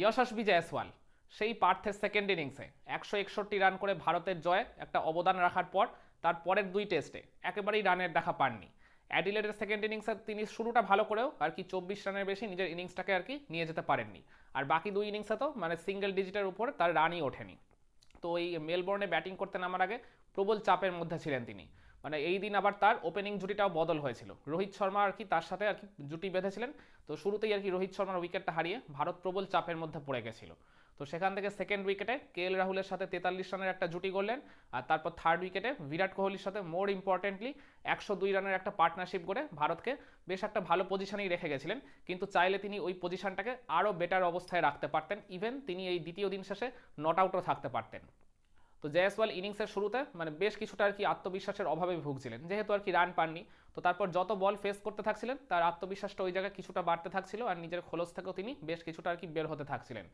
যশস্বী জয়সওয়াল সেই পার্থের সেকেন্ড ইনিংসে একশো একষট্টি রান করে ভারতের জয়ে একটা অবদান রাখার পর তার পরের দুই টেস্টে একেবারেই রানের দেখা পাননি। অ্যাডিলেডের সেকেন্ড ইনিংসে তিনি শুরুটা ভালো করেও আর কি চব্বিশ রানের বেশি নিজের ইনিংসটাকে আর কি নিয়ে যেতে পারেননি। আর বাকি দুই ইনিংসে তো মানে সিঙ্গেল ডিজিটের উপর তার রানই ওঠেনি। তো এই মেলবোর্নে ব্যাটিং করতে নামার আগে প্রবল চাপের মধ্যে ছিলেন তিনি। মানে এই দিন আবার তার ওপেনিং জুটিটাও বদল হয়েছিল। রোহিত শর্মা আর কি তার সাথে আর কি জুটি বেঁধেছিলেন? তো শুরুতেই আর কি রোহিত শর্মার উইকেটটা হারিয়ে ভারত প্রবল চাপের মধ্যে পড়ে গেছিল। তো সেখান থেকে সেকেন্ড উইকেটে কে এল রাহুলের সাথে তেতাল্লিশ রানের একটা জুটি করলেন আর তারপর থার্ড উইকেটে বিরাট কোহলির সাথে মোর ইম্পর্টেন্টলি একশো দুই রানের একটা পার্টনারশিপ করে ভারতকে বেশ একটা ভালো পজিশনেই রেখে গেছিলেন। কিন্তু চাইলে তিনি ওই পজিশনটাকে আরও বেটার অবস্থায় রাখতে পারতেন। ইভেন তিনি এই দ্বিতীয় দিন শেষে নট আউটও থাকতে পারতেন। তো জয়সওয়াল ইনিংসের শুরুতে মানে বেশ কিছুটা আর কি আত্মবিশ্বাসের অভাবে ভুগছিলেন। যেহেতু আর কি রান পাননি, তো তারপর যত বল ফেস করতে থাকছিলেন, তার আত্মবিশ্বাসটা ওই জায়গায় কিছুটা বাড়তে থাকছিল আর নিজের খোলস থেকেও তিনি বেশ কিছুটা আর কি বের হতে থাকছিলেন।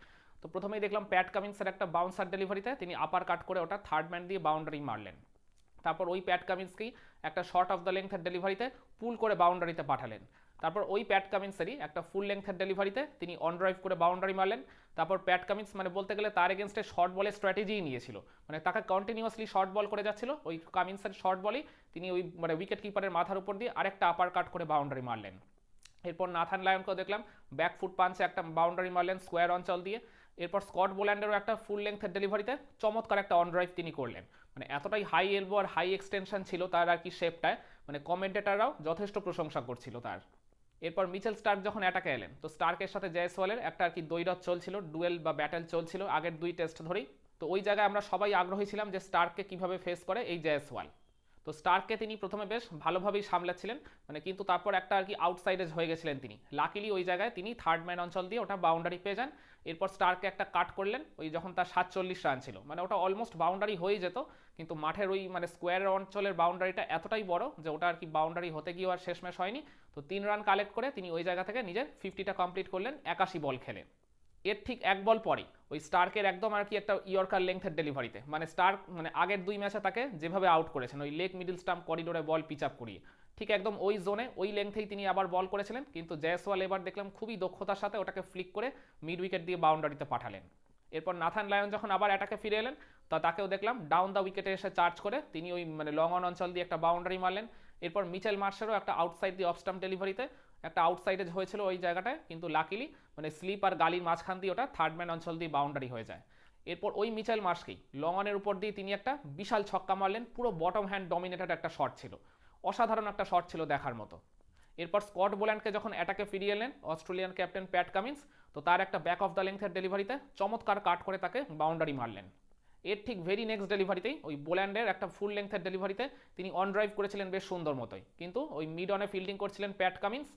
তো প্রথমেই দেখলাম প্যাট কামিন্সের একটা বাউন্সার ডেলিভারিতে তিনি আপার কাট করে ওটা থার্ড ম্যান দিয়ে বাউন্ডারি মারলেন। তারপর ওই প্যাট কামিন্সকেই একটা শর্ট অফ দ্য লেংথের ডেলিভারিতে পুল করে বাউন্ডারিতে পাঠালেন। তারপর ওই প্যাট কামিন্সেরই একটা ফুল লেংথের ডেলিভারিতে তিনি অন ড্রাইভ করে বাউন্ডারি মারলেন। তারপর প্যাট কামিন্স মানে বলতে গেলে তার এগেনস্টে শর্ট বলের স্ট্র্যাটেজিই নিয়েছিল। মানে তাকে কন্টিনিউয়াসলি শর্ট বল করে যাচ্ছিল, ওই কামিন্সের শর্ট বলেই তিনি ওই মানে উইকেট কিপারের মাথার উপর দিয়ে আরেকটা আপার কাট করে বাউন্ডারি মারলেন। এরপর নাথান লায়নকেও দেখলাম ব্যাক ফুট পাঞ্চে একটা বাউন্ডারি মারলেন স্কোয়ার অঞ্চল দিয়ে। এরপর স্কট বোল্যান্ডেরও একটা ফুল লেংথের ডেলিভারিতে চমৎকার একটা অন ড্রাইভ তিনি করলেন। মানে এতটাই হাই এলবো আর হাই এক্সটেনশন ছিল তার আর কি শেপটায় মানে কমেন্টেটাররাও যথেষ্ট প্রশংসা করছিল তার। এরপর মিচেল স্টার্ক যখন অ্যাটাকে এলেন, তো স্টার্কের সাথে জয়সওয়ালের একটা আর কি দৈরথ চলছিল, ডুয়েল বা ব্যাটেল চলছিল, আগের দুই টেস্ট ধরেই। তো ওই জায়গায় আমরা সবাই আগ্রহী ছিলাম যে স্টার্ককে কীভাবে ফেস করে এই জয়সওয়াল তো স্টার্ককে তিনি প্রথমে বেশ ভালোভাবেই সামলাচ্ছিলেন মানে কিন্তু তারপর একটা আর কি আউটসাইডে হয়ে গেছিলেন তিনি। লাকিলি ওই জায়গায় তিনি থার্ড ম্যান অঞ্চল দিয়ে ওটা বাউন্ডারি পেয়ে যান। এরপর স্টারকে একটা কাট করলেন, ওই যখন তার সাতচল্লিশ রান ছিল। মানে ওটা অলমোস্ট বাউন্ডারি হয়ে যেত, কিন্তু মাঠের ওই মানে স্কোয়ার অঞ্চলের বাউন্ডারিটা এতটাই বড় যে ওটা আর কি বাউন্ডারি হতে গিয়েও আর শেষমেশ হয়নি। তো তিন রান কালেক্ট করে তিনি ওই জায়গা থেকে নিজের ফিফটিটা কমপ্লিট করলেন, একাশি বল খেলে। এর ঠিক এক বল পরেই। ওই স্টার্কের একদম আর কি একটা ইয়র্কার লেংথের ডেলিভারিতে মানে স্টার্ক মানে আগের দুই ম্যাচে তাকে যেভাবে আউট করেছেন, ওই লেগ মিডল স্টাম্প করিডোরে বল পিচ আপ করিয়ে। ঠিক একদম ওই জোনে ওই লেংথেই তিনি আবার বল করেছিলেন, কিন্তু জয়সওয়াল এবার দেখলাম খুবই দক্ষতার সাথে ওটাকে ফ্লিক করে মিড উইকেট দিয়ে বাউন্ডারিতে পাঠালেন। এরপর নাথান লায়ন যখন আবার অ্যাটাকে ফিরে এলেন, তা তাকেও দেখলাম ডাউন দ্য উইকেটে এসে চার্জ করে, তিনি ওই মানে লং অন অঞ্চল দিয়ে একটা বাউন্ডারি মারলেন। এরপর মিচেল মার্শেরও একটা আউটসাইড দিয়ে অফ স্টাম্প ডেলিভারিতে একটা আউটসাইডে হয়েছিল ওই জায়গাটায়, কিন্তু লাকিলি মানে স্লিপ আর গালির মাঝখান দিয়ে ওটা থার্ড ম্যান অঞ্চল দিয়ে বাউন্ডারি হয়ে যায়। এরপর ওই মিচেল মার্শকেই লং অনের উপর দিয়ে তিনি একটা বিশাল ছক্কা মারলেন, পুরো বটম হ্যান্ড ডমিনেটেড একটা শট ছিল। অসাধারণ একটা শট ছিল দেখার মতো। এরপর স্কট বোল্যান্ডকে যখন অ্যাটাকে ফিরিয়ে এলেন, অস্ট্রেলিয়ান ক্যাপ্টেন প্যাট কামিন্স, তো তার একটা ব্যাক অফ দ্য লেংথের ডেলিভারিতে চমৎকার কাট করে তাকে বাউন্ডারি মারলেন। এর ঠিক ভেরি নেক্সট ডেলিভারিতেই ওই বোল্যান্ডের একটা ফুল লেংথের ডেলিভারিতে তিনি অন ড্রাইভ করেছিলেন বেশ সুন্দর মতোই। কিন্তু ওই মিড অনে ফিল্ডিং করছিলেন প্যাট কামিন্স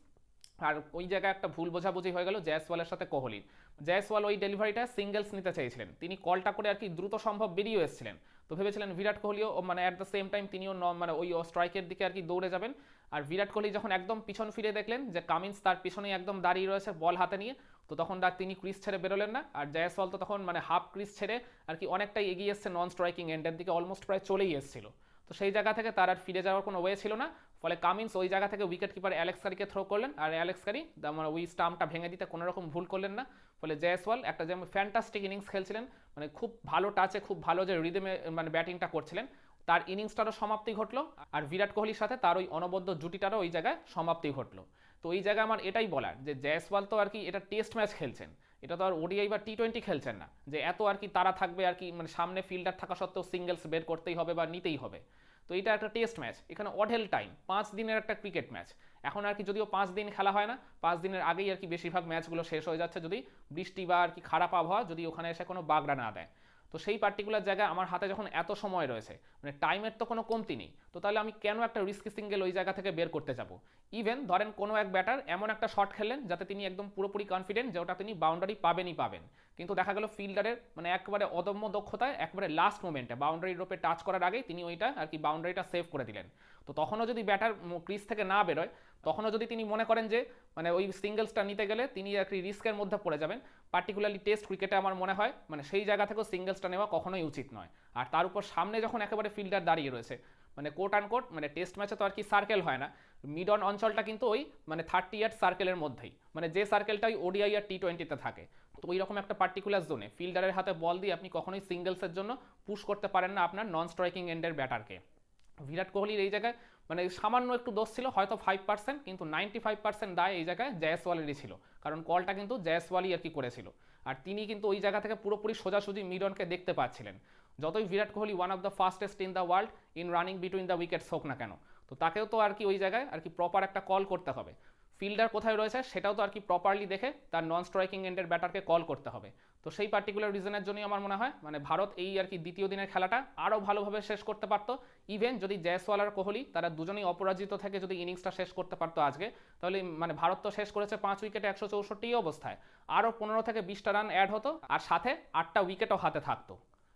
আর ওই জায়গায় একটা ভুল বোঝাবুঝি হয়ে গেল জয়সওয়ালের সাথে কোহলির। জয়সওয়াল ওই ডেলিভারিটা সিঙ্গেলস নিতে চাইছিলেন তিনি কলটা করে আর কি দ্রুত সম্ভব বেরিয়ে এসেছিলেন। তো ভেবেছিলেন বিরাট কোহলিও মানে অ্যাট দ্য সেম টাইম তিনিও মানে ওই স্ট্রাইকের দিকে আর কি দৌড়ে যাবেন। আর বিরাট কোহলি যখন একদম পিছন ফিরে দেখলেন যে কামিন্স তার পিছনেই একদম দাঁড়িয়ে রয়েছে বল হাতে নিয়ে, তো তখন আর তিনি ক্রিজ ছেড়ে বেরোলেন না। আর জয়সওয়াল তো তখন মানে হাফ ক্রিজ ছেড়ে আর কি অনেকটাই এগিয়ে এসছে নন স্ট্রাইকিং এন্ডের দিকে অলমোস্ট প্রায় চলেই এসেছিল। তো সেই জায়গা থেকে তার আর ফিরে যাওয়ার কোনো ওয়ে ছিল না। ফলে কামিন্স ওই জায়গা থেকে উইকেট কিপার অ্যালেক্স কারিকে থ্রো করলেন। আর অ্যালেক্স কারি মানে ওই স্টাম্পটা ভেঙে দিতে কোনো রকম ভুল করলেন না। ফলে জয়সওয়াল একটা যেমন ফ্যান্টাস্টিক ইনিংস খেলছিলেন মানে খুব ভালো টাচে খুব ভালো যে রিদেমে মানে ব্যাটিংটা করছিলেন, তার ইনিংসটারও সমাপ্তি ঘটলো। আর বিরাট কোহলির সাথে তার ওই অনবদ্য জুটিটারও ওই জায়গায় সমাপ্তি ঘটলো। তো এই জায়গায় আমার এটাই বলার যে জয়সওয়াল তো আর কি এটা টেস্ট ম্যাচ খেলছেন। এটা তো আর ওডিআই বা টি টোয়েন্টি খেলছেন না। যে এত আর কি তারা থাকবে আর কি মানে সামনে ফিল্ডার থাকা সত্ত্বেও সিঙ্গেলস বের করতেই হবে বা নিতেই হবে। তো এটা একটা টেস্ট ম্যাচ এখানে অঢেল টাইম পাঁচ দিনের একটা ক্রিকেট ম্যাচ এখন আর কি যদিও পাঁচ দিন খেলা হয় না, পাঁচ দিনের আগেই আর কি বেশিরভাগ ম্যাচগুলো শেষ হয়ে যাচ্ছে যদি বৃষ্টি বা আর কি খারাপ আবহাওয়া যদি ওখানে এসে কোনো বাগড়া না দেয়। তো সেই পার্টিকুলার জায়গায় আমার হাতে যখন এত সময় রয়েছে মানে টাইমের তো কোনো কমতি নেই, তো তাহলে আমি কেন একটা রিস্কি সিঙ্গেল ওই জায়গা থেকে বের করতে যাব? ইভেন ধরেন কোনো এক ব্যাটার এমন একটা শট খেললেন যাতে তিনি একদম পুরোপুরি কনফিডেন্ট যে ওটা তিনি বাউন্ডারি পাবেনই পাবেন। কিন্তু দেখা গেল ফিল্ডারের মানে একবারে অদম্য দক্ষতায়, একবারে লাস্ট মোমেন্টে বাউন্ডারি রোপে টাচ করার আগেই তিনি ওইটা আর কি বাউন্ডারিটা সেভ করে দিলেন। তো তখনও যদি ব্যাটার ক্রিজ থেকে না বেরোয়, তখনও যদি তিনি মনে করেন যে মানে ওই সিঙ্গেলসটা নিতে গেলে তিনি কি রিস্কের মধ্যে পড়ে যাবেন। পার্টিকুলারলি টেস্ট ক্রিকেটে আমার মনে হয় মানে সেই জায়গা থেকেও সিঙ্গেলসটা নেওয়া কখনোই উচিত নয়। আর তার উপর সামনে যখন একেবারে ফিল্ডার দাঁড়িয়ে রয়েছে মানে কোট অ্যান্ড কোট মানে টেস্ট ম্যাচে তো আর কি সার্কেল হয় না। মিড অন অঞ্চলটা কিন্তু ওই মানে থার্টি ইয়ার সার্কেলের মধ্যেই। মানে যে সার্কেলটা ওই ওডিআই আর টি টোয়েন্টিতে থাকে। তো ওই রকম একটা পার্টিকুলার জোনে ফিল্ডারের হাতে বল দিয়ে আপনি কখনোই সিঙ্গেলসের জন্য পুশ করতে পারেন না আপনার নন স্ট্রাইকিং এন্ডের ব্যাটারকে। বিরাট কোহলির এই জায়গায় মানে সামান্য একটু দোষ ছিল, হয়তো ফাইভ পার্সেন্ট কিন্তু নাইনটি ফাইভ পার্সেন্ট দায় এই জায়গায় জয়সওয়ালেরই ছিল। কারণ কলটা কিন্তু জয়সওয়ালই আর কি করেছিল। আর তিনি কিন্তু ওই জায়গা থেকে পুরোপুরি সোজাসুজি মিডনকে দেখতে পাচ্ছিলেন। যতই Virat Kohli one of the fastest in the world in running between the wickets হোক না কেন, তো তাকেও তো আর কি ওই জায়গায় আর কি প্রপার একটা কল করতে হবে। ফিল্ডার কোথায় রয়েছে সেটাও তো আর কি প্রপারলি দেখে তার নন স্ট্রাইকিং এন্ডের ব্যাটারকে কল করতে হবে। তো সেই পার্টিকুলার রিজনের জন্যই আমার মনে হয় মানে ভারত এই আর কি দ্বিতীয় দিনের খেলাটা আরও ভালোভাবে শেষ করতে পারতো। ইভেন যদি জয়সওয়াল আর কোহলি তারা দুজনেই অপরাজিত থেকে যদি ইনিংসটা শেষ করতে পারতো আজকে, তাহলে মানে ভারত তো শেষ করেছে পাঁচ উইকেটে একশো চৌষট্টি অবস্থায়। আরও পনেরো থেকে বিশটা রান অ্যাড হতো, আর সাথে আটটা উইকেটও হাতে থাকতো।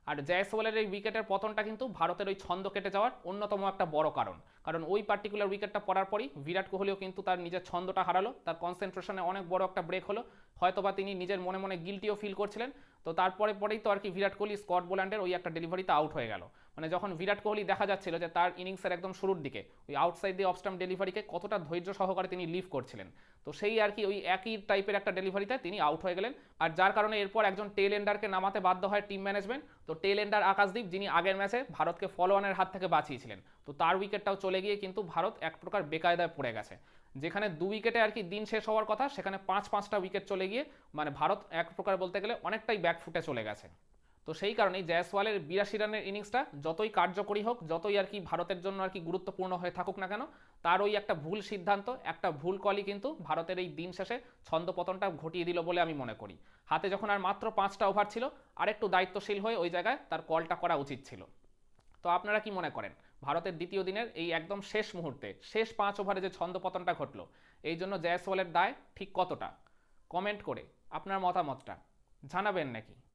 আর জয়সওয়ালের এই উইকেটের পতনটা কিন্তু ভারতের ওই ছন্দ কেটে যাওয়ার অন্যতম একটা বড় কারণ। কারণ ওই পার্টিকুলার উইকেটটা পড়ার পরই বিরাট কোহলিও কিন্তু তার নিজের ছন্দটা হারালো, তার কনসেন্ট্রেশনে অনেক বড় একটা ব্রেক হলো। হয়তোবা তিনি নিজের মনে মনে গিলটিও ফিল করছিলেন, তো তারপরে পরেই তো আর কি বিরাট কোহলি স্কট বোল্যান্ডের ওই একটা ডেলিভারিতে আউট হয়ে গেল। মানে যখন বিরাট কোহলি দেখা যাচ্ছিল যে তার ইনিংসের একদম শুরুর দিকে, ওই আউটসাইড দিয়ে অফস্টাম্প ডেলিভারিকে কতটা ধৈর্য সহকারে তিনি লিভ করছিলেন। তো সেই আর কি ওই একই টাইপের একটা ডেলিভারিতে তিনি আউট হয়ে গেলেন। আর যার কারণে এরপর একজন টেল এন্ডারকে নামাতে বাধ্য হয় টিম ম্যানেজমেন্ট তো টেল এন্ডার আকাশদীপ, যিনি আগের ম্যাচে ভারতকে ফলোয়ানের হাত থেকে বাঁচিয়েছিলেন। তো তার উইকেটটাও চলে গিয়ে কিন্তু ভারত এক প্রকার বেকায়দায় পড়ে গেছে। যেখানে দু উইকেটে আর কি দিন শেষ হওয়ার কথা, সেখানে পাঁচ পাঁচটা উইকেট চলে গিয়ে মানে ভারত এক প্রকার বলতে গেলে অনেকটাই ব্যাকফুটে চলে গেছে। তো সেই কারণেই জয়সওয়ালের বিরাশি রানের ইনিংসটা যতই কার্যকরী হোক, যতই আর কি ভারতের জন্য আর কি গুরুত্বপূর্ণ হয়ে থাকুক না কেন তার ওই একটা ভুল সিদ্ধান্ত, একটা ভুল কলই কিন্তু ভারতের এই দিন শেষে ছন্দপতনটা ঘটিয়ে দিল বলে আমি মনে করি। হাতে যখন আর মাত্র পাঁচটা ওভার ছিল, আরেকটু দায়িত্বশীল হয়ে ওই জায়গায় তার কলটা করা উচিত ছিল। তো আপনারা কি মনে করেন, ভারতের দ্বিতীয় দিনের এই একদম শেষ মুহূর্তে, শেষ পাঁচ ওভারে যে ছন্দপতনটা ঘটলো, এই জন্য জয়সওয়ালের দায় ঠিক কতটা? কমেন্ট করে আপনার মতামতটা জানাবেন নাকি?